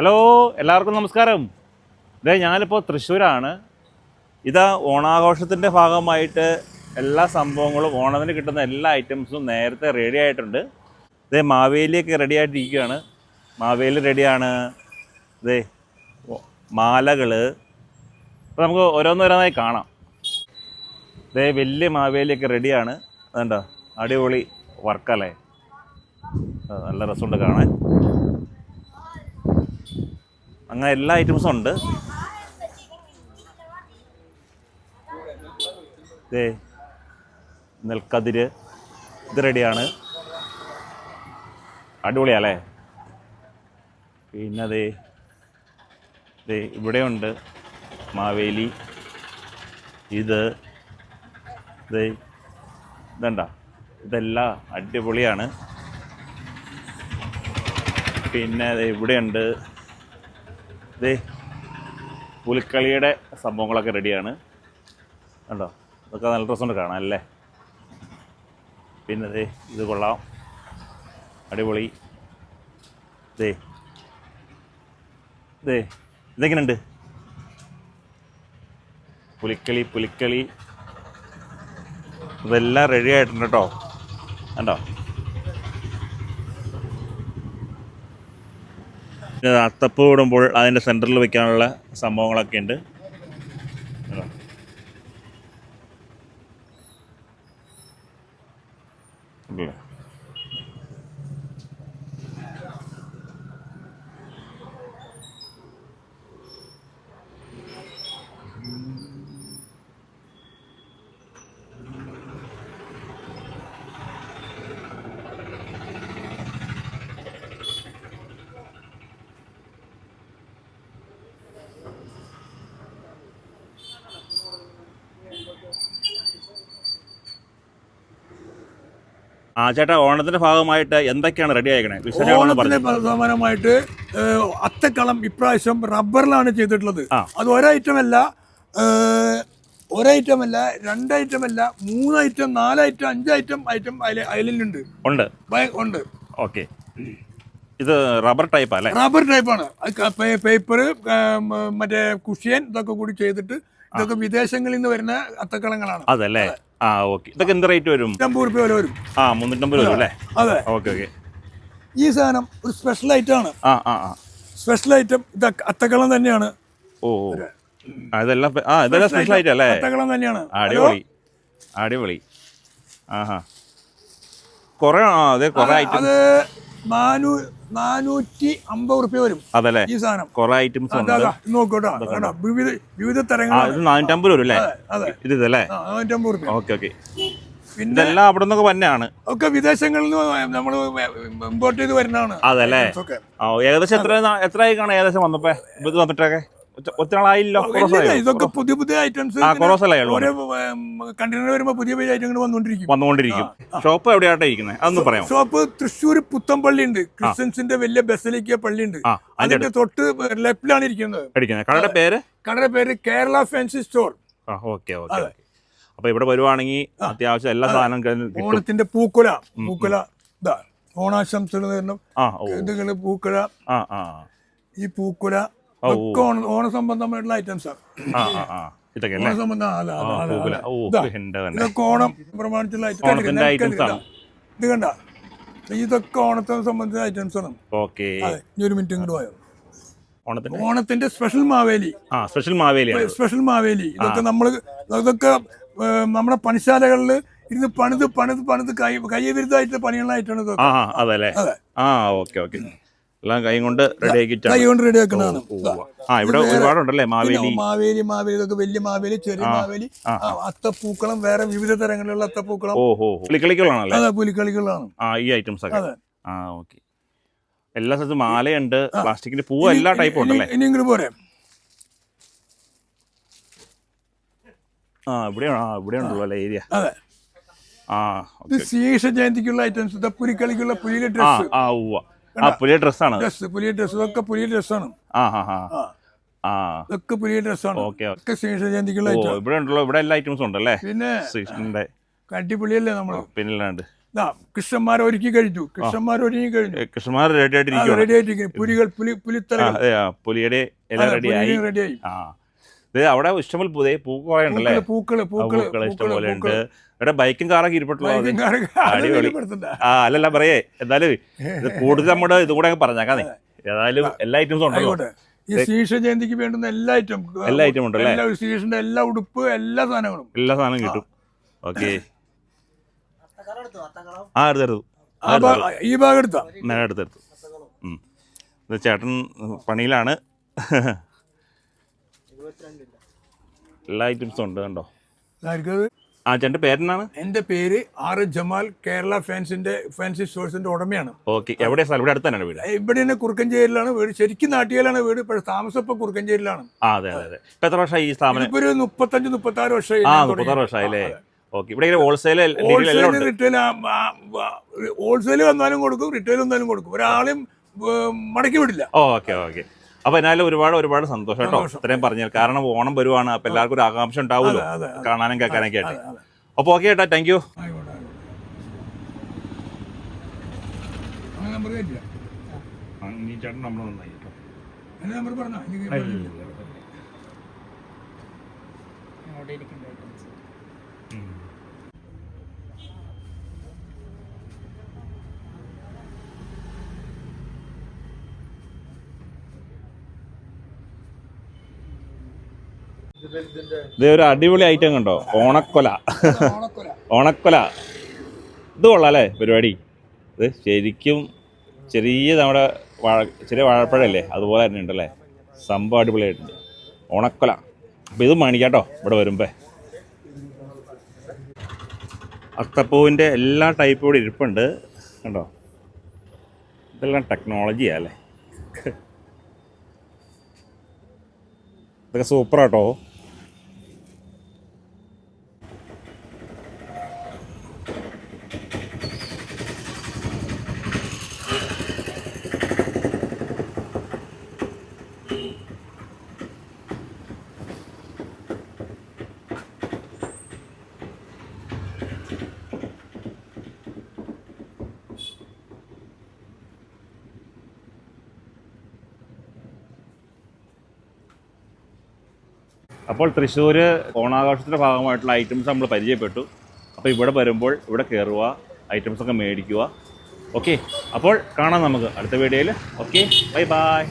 Hello എല്ലാവർക്കും നമസ്കാരം. ഇതേ ഞാനിപ്പോൾ തൃശ്ശൂരാണ്. ഇതാ ഓണാഘോഷത്തിന്റെ ഭാഗമായിട്ട് എല്ലാ സംഭവങ്ങളും ഓണത്തിന് കിട്ടുന്ന എല്ലാ ഐറ്റംസും നേരത്തെ റെഡി ആയിട്ടുണ്ട്. ഇതേ മാവേലിയൊക്കെ റെഡി ആയിട്ടിരിക്കുകയാണ്. മാവേലി റെഡിയാണ് ഇതേ മാലകൾ അപ്പോൾ നമുക്ക് ഓരോന്നോരോന്നായി കാണാം. ഇതേ വലിയ മാവേലിയൊക്കെ റെഡിയാണ് അതുണ്ടോ അടിപൊളി വർക്കല്ലേ നല്ല രസമുണ്ട് കാണാൻ. അങ്ങനെ എല്ലാ ഐറ്റംസും ഉണ്ട്. നെൽക്കതിര്. ഇത് റെഡിയാണ് അടിപൊളിയാല്ലേ? പിന്നെ ദേ ദേ ഇവിടെയുണ്ട് മാവേലി. ഇത് ദേ ഇതണ്ട. ഇതെല്ലാം അടിപൊളിയാണ്. പിന്നെ ഇവിടെയുണ്ട് ദേ പുലിക്കളിയുടെ സംഭവങ്ങളൊക്കെ റെഡിയാണ്. കണ്ടോ? ഇതൊക്കെ നല്ല രസമുണ്ട് കാണാം അല്ലേ? പിന്നെ ദേ ഇത് കൊള്ളാം. അടിപൊളി. ദേ. ദേ ഇതെങ്ങനെയുണ്ട് പുലിക്കളി പുലിക്കളി. ഇതെല്ലാം റെഡി ആയിട്ടുണ്ട് കേട്ടോ. കണ്ടോ? അത്തപ്പ് വിടുമ്പോൾ അതിന്റെ സെന്ററിൽ വെക്കാനുള്ള സംഭവങ്ങളൊക്കെ ഉണ്ട്. ആ ചേട്ടാ ഓണത്തിന്റെ ഭാഗമായിട്ട് എന്തൊക്കെയാണ് റെഡി ആയിക്കണേ? ഓണത്തിന്റെ ഓണത്തിന് സമാനമായിട്ട് അത്തക്കളം ഇപ്രാവശ്യം റബ്ബറിലാണ് ചെയ്തിട്ടുള്ളത്. അത് ഒരൈറ്റം അല്ല ഒരൈറ്റം അല്ല രണ്ട് ഐറ്റം അല്ല മൂന്ന് ഐറ്റം നാല് ഐറ്റം അഞ്ച് ഐറ്റം ഐറ്റം അതിൽ ഉണ്ട്. ഉണ്ട് ഓക്കെ. ഇത് റബ്ബർ ടൈപ്പ് അല്ലേ? റബ്ബർ ടൈപ്പാണ്. പേപ്പർ മറ്റേ കുഷ്യൻ ഇതൊക്കെ കൂടി ചെയ്തിട്ട് ഇതൊക്കെ വിദേശങ്ങളിൽ നിന്ന് വരുന്ന അത്തക്കളങ്ങളാണ്. അതല്ലേ ആ ഓക്കെ. ഇതൊക്കെ എന്ത് റേറ്റ് വരും? അമ്പത് റുപ്യ വില വരും. ആ മുന്നൂറ്റമ്പത് വരും അല്ലേ? അതെ. Okay okay. ഈ സാധനം ഒരു സ്പെഷ്യൽ ഐറ്റം ആണ്. ആ ആ ആ. സ്പെഷ്യൽ ഐറ്റം ഇത് അത്തക്കളം തന്നെയാണ്. ഓ ഓ. ആ ഇതെല്ലാം പെ- ആ ഇതെല്ലാം സ്പെഷ്യൽ ആയിട്ട് അല്ലേ? അത്തക്കളം തന്നെയാണ്. അടിപൊളി. അടിപൊളി. ആഹാ. കുറേ ആ അതെ കുറേ ഐറ്റം അത് നാനൂ നാനൂറ്റി അമ്പത് റുപ്യ വരും അതല്ലേ? ഈ സാധനം. കുറെ ഐറ്റംസ് നോക്കോട്ടോ വിവിധ വിവിധ തരങ്ങൾ നാനൂറ്റമ്പത് വരും അല്ലേ? ഇത് ഇതല്ലേ? നാനൂറ്റമ്പത് റുപ്യ ഓക്കെ ഓക്കെ. ഇതെല്ലാം അവിടെ നിന്നൊക്കെ വന്നാണ്. ഒക്കെ വിദേശങ്ങളിൽ നിന്ന് നമ്മൾ ഇമ്പോർട്ട് ചെയ്ത് വരുന്നതാണ് അതല്ലേ? ഏകദേശം എത്ര എത്രയായി കാണാം? ഏകദേശം വന്നപ്പോ? ഇത് വന്നിട്ടൊക്കെ? ഒറ്റ- ഒറ്റ നാളായില്ലോ ഇല്ലില്ല, ഇതൊക്കെ പുതിയ പുതിയ ഐറ്റംസ് ആ കുറവല്ലേ ഉള്ളൂ ഓരോ കണ്ടെയ്നർ വരുമ്പോ പുതിയ പുതിയ ഐറ്റങ്ങൾ വന്നുകൊണ്ടിരിക്കും വന്നുകൊണ്ടിരിക്കും ഷോപ്പ് എവിടെയായിട്ടാ ഇരിക്കുന്നത് അതൊന്ന് ഷോപ്പ് തൃശ്ശൂർ പുത്തമ്പള്ളി ഉണ്ട് ക്രിസ്ത്യൻസിന്റെ വലിയ ബസലിക്ക പള്ളി ഉണ്ട് അതിന്റെ തൊട്ട് ലെഫ്റ്റിലാണ് ഇരിക്കുന്നത്. കടയുടെ പേര്? കടയുടെ പേര് Kerala fancy store. Okay okay അപ്പൊ ഇവിടെ വരുവാണെങ്കിൽ അത്യാവശ്യം എല്ലാ സാധനം ഓണത്തിന്റെ പൂക്കുല. പൂക്കുല ഓണാശംസകൾ പൂക്കുല. ഈ പൂക്കുല. ഒക്കെ ഓണ ഓണ സംബന്ധമായിട്ടുള്ള ഐറ്റംസ് ആണ് ഇതൊക്കെ ഓണ സംബന്ധം ആ, അല്ല, ആ അല്ല, അല്ല, പൂക്കുല ഓ ഇതാ, എന്റെ തന്നെ. ഇതൊക്കെ ഓണം പ്രമാണിച്ചുള്ള ഓണത്തിന്റെ items ഐറ്റംസ് ആണ്. ഇത് കണ്ട. ഇതൊക്കെ ഓണത്തെ സംബന്ധിച്ച ഐറ്റംസ് ആണ്. ഓക്കെ. അതെ ഇനി ഒരു മിനിറ്റ് ഇങ്ങോട്ട് പോയോ? ഓണത്തിന്റെ ഓണത്തിന്റെ സ്പെഷ്യൽ മാവേലി. ആ സ്പെഷ്യൽ മാവേലിയാണ് സ്പെഷ്യൽ മാവേലി. ഇതൊക്കെ നമ്മൾ ഇതൊക്കെ ഏഹ്, നമ്മുടെ പണിശാലകളിൽ ഇരുന്ന് പണിത് പണിത് പണിത് കൈ കൈവിരുദ്ധമായിട്ടുള്ള പണികളായിട്ടാണ് ഇതൊക്കെ. ആ ആ അതല്ലേ? അതെ. ആ ഓക്കെ ഓക്കെ. എല്ലാം കൈ കൊണ്ട് റെഡി കൈ കൊണ്ട് റെഡി ആക്കുന്നതാണ് ആ ഇവിടെ ഒരുപാടുണ്ടല്ലേ? മാവേലി. മാവേലി മാവേലി ഇതൊക്കെ വലിയ മാവേലി ചെറിയ മാവേലി. അത്തപ്പൂക്കളം വേറെ വിവിധ തരങ്ങളിലുള്ള അത്തപ്പൂക്കളം. ഓഹോ ഹോ പുളിക്കളിക്കുള്ളതാണല്ലേ അതെ പുലിക്കളികളാണ് ആ ഈ ഐറ്റംസ് ഒക്കെ. അതെ. ആ ഓക്കെ. എല്ലാ സ്ഥലത്തും മാലയുണ്ട് പ്ലാസ്റ്റിക്കിന്റെ പൂവ് എല്ലാ ടൈപ്പും ഉണ്ടല്ലേ? ഇനി ഇങ്ങോട്ട് പോരെ. ആ ഇവിടെയാണ് ആ ഇവിടെ ഉണ്ടല്ലോ അല്ലേ ഏരിയ അതെ. ആ ശീർഷ ജയന്തിക്കുള്ള ഐറ്റംസ് പുലിക്കളിക്കുള്ള പുലിയുടെ ആ ഡ്രസ്സ് ആ ഉവ്വ. പുതിയ ഡ്രസ്സാണ്. ഡ്രസ് പുലിയ ഡ്രസ് ഇതൊക്കെ പുലിയ ഡ്രസ്സാണ് ആ ആ ആ. ആ. ഇതൊക്കെ പുലിയ ഡ്രസ്സാണ് ഓക്കെ ഒക്കെ ശീർഷ ജയന്തിക്കുള്ള ഓ ഐറ്റം ഇവിടെ ഉണ്ടല്ലോ ഇവിടെ എല്ലാ ഐറ്റംസും ഉണ്ടല്ലേ? പിന്നെ ശ്രീകൃഷ്ണന്റെ കട്ടിപ്പുള്ളിയല്ലേ നമ്മൾ പിന്നിലാണ്ട്. കൃഷ്ണന്മാർ ഒരുക്കി കഴിഞ്ഞു. കൃഷ്ണന്മാർ ഒരുങ്ങി കഴിഞ്ഞു. കൃഷ്ണന്മാർ റെഡി ആയിട്ടിരിക്കുന്നു. പുലികൾ പുലി ആ പുലിയുടെ എല്ലാം റെഡിയായി റെഡിയായി ആ. അവിടെ ഇഷ്ടംപോലെ പുതിയ പൂക്കൾ കുറേ ഉണ്ടല്ലേ പൂക്കൾ പൂക്കൾ പൂക്കൾ പൂക്കൾ ഇഷ്ടം പൂക്കൾ. പോലെ ഉണ്ട് ഇവിടെ ബൈക്കും കാറൊക്കെ ഇരിപ്പുള്ളൂ അടിപൊളി. ആ അല്ലല്ല പറയേ. എന്നാലും ഇത് കൂടുതൽ നമ്മുടെ ഇതും കൂടെ അങ്ങ് പറഞ്ഞേക്കാന്നേ. ഏതായാലും എല്ലാ ഐറ്റംസും ഉണ്ടല്ലോ. ഈ ശ്രീകൃഷ്ണ ജയന്തിക്ക് വേണ്ടുന്ന എല്ലാ ഐറ്റം എല്ലാ ഐറ്റം ഉണ്ടല്ലേ? എല്ലാ ശ്രീകൃഷ്ണന്റെ എല്ലാ ഉടുപ്പ് എല്ലാ സാധനങ്ങളും. എല്ലാ സാധനവും കിട്ടും. ഓക്കെ. ആ എടുത്തെടുത്തു ഈ ഭാഗം എടുത്താ? നേരെ എടുത്തെടുത്തു ചേട്ടൻ പണിയിലാണ്. എല്ലാ ഐറ്റംസും ഉണ്ട് കണ്ടോ? ആ ചേട്ടന്റെ പേരെന്നാണ്? എന്റെ പേര് ആർ ജമാൽ കേരള ഫാൻസിന്റെ ഫാൻസി സ്റ്റോഴ്സിന്റെ ഉടമയാണ്. ഓക്കെ എവിടെയാ സ്ഥലം? ഇവിടെ അടുത്ത് തന്നെയാണ് വീട്. ഇവിടെ തന്നെ കുറുക്കഞ്ചേരിയിലാണ് വീട്. ശരിക്കും നാട്ടിയാലാണ് വീട് പക്ഷേ താമസം ഇപ്പൊ കുറുക്കഞ്ചേരിയിലാണ്. ആ അതെ അതെ അതെ. ഇപ്പം എത്ര വർഷമായി ഈ സ്ഥാപനം? ഇപ്പൊ ഒരു മുപ്പത്തഞ്ച് മുപ്പത്തി ആറ് വർഷമായി ആ ഞാൻ മുപ്പത്താറ് തുടങ്ങിയിട്ട്. വർഷമായില്ലേ ഓക്കെ ഇവിടെ ഇങ്ങനെ ഹോൾസെയിൽ എല്ലാം ഹോൾസെയിൽ ഉണ്ട്. റിറ്റെയിൽ ഹോൾസെയിൽ വന്നാലും കൊടുക്കും റിറ്റെയിൽ വന്നാലും കൊടുക്കും. ഒരാളും മടക്കി വിടില്ല. Okay okay. അപ്പൊ എന്നാലും ഒരുപാട് ഒരുപാട് സന്തോഷം കേട്ടോ. ഇത്രയും പറഞ്ഞു കാരണം ഓണം വരുവാണ് അപ്പൊ എല്ലാവർക്കും ഒരു ആകാംക്ഷ ഉണ്ടാവുമല്ലോ. കാണാനും കേൾക്കാനൊക്കെ ആയിട്ട്. അപ്പൊ ഓക്കെ ചേട്ടാ താങ്ക് യു ചേട്ടൻ നമ്മൾ നന്നായി കേട്ടോ. നമ്പർ പറഞ്ഞോ? അവിടെ ഇരിക്കുന്ന ഐറ്റംസ് ഇത് ഒരു അടിപൊളി ഐറ്റം കണ്ടോ? ഓണക്കൊല. ഓണക്കൊല. ഇത് കൊള്ളാം അല്ലേ പരിപാടി? ഇത് ശരിക്കും ചെറിയ നമ്മുടെ ചെറിയ വാഴപ്പഴല്ലേ? അതുപോലെ തന്നെ ഉണ്ടല്ലേ? സംഭവം അടിപൊളിയായിട്ടുണ്ട്. ഓണക്കൊല. അപ്പോൾ ഇത് മേടിക്കാട്ടോ ഇവിടെ വരുമ്പേ. അത്തപ്പൂവിന്റെ എല്ലാ ടൈപ്പും ഇവിടെ ഇരിപ്പുണ്ട്. കണ്ടോ? ഇതെല്ലാം ടെക്നോളജിയാ അല്ലേ? ഇതൊക്കെ സൂപ്പറാട്ടോ അപ്പോൾ തൃശ്ശൂർ ഓണാഘോഷത്തിന്റെ ഭാഗമായിട്ടുള്ള ഐറ്റംസ് നമ്മൾ പരിചയപ്പെട്ടു. അപ്പോൾ ഇവിടെ വരുമ്പോൾ ഇവിടെ കയറുക ഐറ്റംസൊക്കെ മേടിക്കുക. ഓക്കെ അപ്പോൾ കാണാം നമുക്ക് അടുത്ത വീഡിയോയിൽ ഓക്കെ ബൈ ബൈ